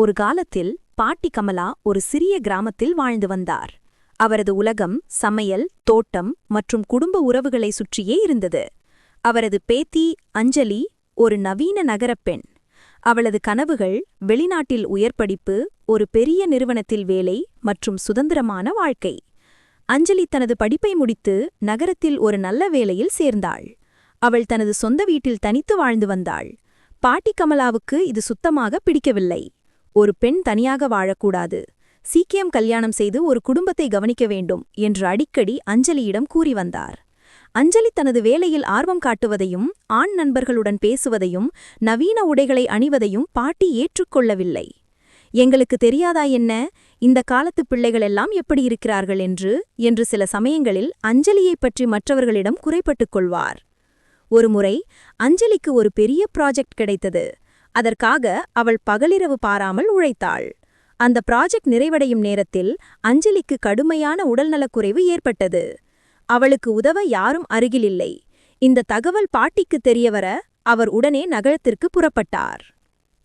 ஒரு காலத்தில் பாட்டி கமலா ஒரு சிறிய கிராமத்தில் வாழ்ந்து வந்தார். அவரது உலகம் சமையல் தோட்டம் மற்றும் குடும்ப உறவுகளை சுற்றியே இருந்தது. அவரது பேத்தி அஞ்சலி ஒரு நவீன நகரப் பெண். அவளது கனவுகள் வெளிநாட்டில் உயர்படிப்பு ஒரு பெரிய நிறுவனத்தில் வேலை மற்றும் சுதந்திரமான வாழ்க்கை. அஞ்சலி தனது படிப்பை முடித்து நகரத்தில் ஒரு நல்ல வேலையில் சேர்ந்தாள். அவள் தனது சொந்த வீட்டில் தனித்து வாழ்ந்து வந்தாள். பாட்டி கமலாவுக்கு இது சுத்தமாக பிடிக்கவில்லை. ஒரு பெண் தனியாக வாழக்கூடாது. சீக்கியம் கல்யாணம் செய்து ஒரு குடும்பத்தை கவனிக்க வேண்டும் என்று அடிக்கடி அஞ்சலியிடம் கூறி வந்தார். அஞ்சலி தனது வேலையில் ஆர்வம் காட்டுவதையும் ஆண் நண்பர்களுடன் பேசுவதையும் நவீன உடைகளை அணிவதையும் பாட்டி ஏற்றுக்கொள்ளவில்லை. எங்களுக்கு தெரியாதா என்ன? இந்த காலத்து பிள்ளைகளெல்லாம் எப்படி இருக்கிறார்கள் என்று? என்று சில சமயங்களில் அஞ்சலியைப் பற்றி மற்றவர்களிடம் குறைப்பட்டுக் கொள்வார். ஒருமுறை அஞ்சலிக்கு ஒரு பெரிய ப்ராஜெக்ட் கிடைத்தது. அதற்காக அவள் பகலிரவு பாராமல் உழைத்தாள். அந்த ப்ராஜெக்ட் நிறைவடையும் நேரத்தில் அஞ்சலிக்கு கடுமையான உடல்நலக்குறைவு ஏற்பட்டது. அவளுக்கு உதவ யாரும் அருகிலில்லை இந்த தகவல் பாட்டிக்கு தெரியவர அவர் உடனே நகரத்திற்கு புறப்பட்டார்.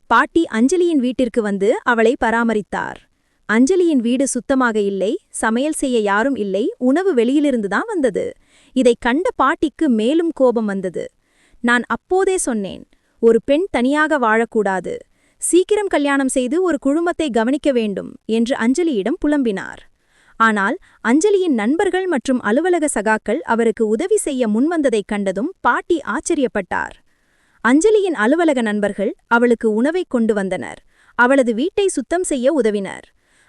பாட்டி அஞ்சலியின் வீட்டிற்கு வந்து அவளை பராமரித்தார். அஞ்சலியின் வீடு சுத்தமாக இல்லை சமையல் செய்ய யாரும் இல்லை உணவு வெளியிலிருந்துதான் வந்தது. இதைக் கண்ட பாட்டிக்கு மேலும் கோபம் வந்தது. நான் அப்போதே சொன்னேன் ஒரு பெண் தனியாக வாழக்கூடாது. சீக்கிரம் கல்யாணம் செய்து ஒரு குழுமத்தை கவனிக்க வேண்டும் என்று அஞ்சலியிடம் புலம்பினார். ஆனால் அஞ்சலியின் நண்பர்கள் மற்றும் அலுவலக சகாக்கள் அவருக்கு உதவி செய்ய முன்வந்ததைக் கண்டதும் பாட்டி ஆச்சரியப்பட்டார். அஞ்சலியின் அலுவலக நண்பர்கள் அவளுக்கு உணவைக் கொண்டு வந்தனர். அவளது வீட்டை சுத்தம் செய்ய உதவினர்.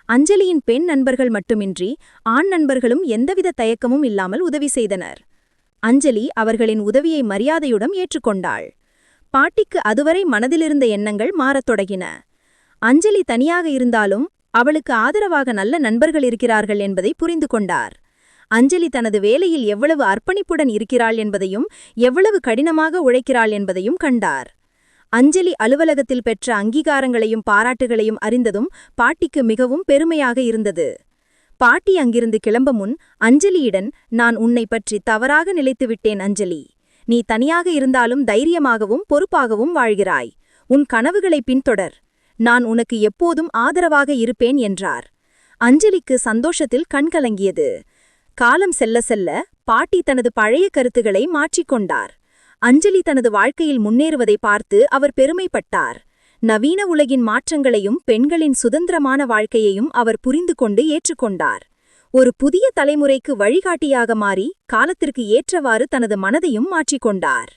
அஞ்சலியின் பெண் நண்பர்கள் மட்டுமின்றி ஆண் நண்பர்களும் எந்தவித தயக்கமும் இல்லாமல் உதவி செய்தனர். அஞ்சலி அவர்களின் உதவியை மரியாதையுடன் ஏற்றுக்கொண்டாள். பாட்டிக்கு அதுவரை மனதிலிருந்த எண்ணங்கள் மாறத் தொடங்கின. அஞ்சலி தனியாக இருந்தாலும் அவளுக்கு ஆதரவாக நல்ல நண்பர்கள் இருக்கிறார்கள் என்பதை புரிந்து கொண்டார். அஞ்சலி தனது வேலையில் எவ்வளவு அர்ப்பணிப்புடன் இருக்கிறாள் என்பதையும் எவ்வளவு கடினமாக உழைக்கிறாள் என்பதையும் கண்டார். அஞ்சலி அலுவலகத்தில் பெற்ற அங்கீகாரங்களையும் பாராட்டுகளையும் அறிந்ததும் பாட்டிக்கு மிகவும் பெருமையாக இருந்தது. பாட்டி அங்கிருந்து கிளம்ப முன் அஞ்சலியிடன் நான் உன்னை பற்றி தவறாக நிலைத்துவிட்டேன் அஞ்சலி. நீ தனியாக இருந்தாலும் தைரியமாகவும் பொறுப்பாகவும் வாழ்கிறாய். உன் கனவுகளை பின்தொடர். நான் உனக்கு எப்போதும் ஆதரவாக இருப்பேன் என்றார். அஞ்சலிக்கு சந்தோஷத்தில் கண்கலங்கியது காலம் செல்ல செல்ல பாட்டி தனது பழைய கருத்துக்களை மாற்றிக்கொண்டார் அஞ்சலி தனது வாழ்க்கையில் முன்னேறுவதை பார்த்து அவர் பெருமைப்பட்டார். நவீன உலகின் மாற்றங்களையும் பெண்களின் சுதந்திரமான வாழ்க்கையையும் அவர் புரிந்து கொண்டு ஏற்றுக்கொண்டார். ஒரு புதிய தலைமுறைக்கு வழிகாட்டியாக மாறி காலத்திற்கு ஏற்றவாறு தனது மனதையும் மாற்றிக்கொண்டார்.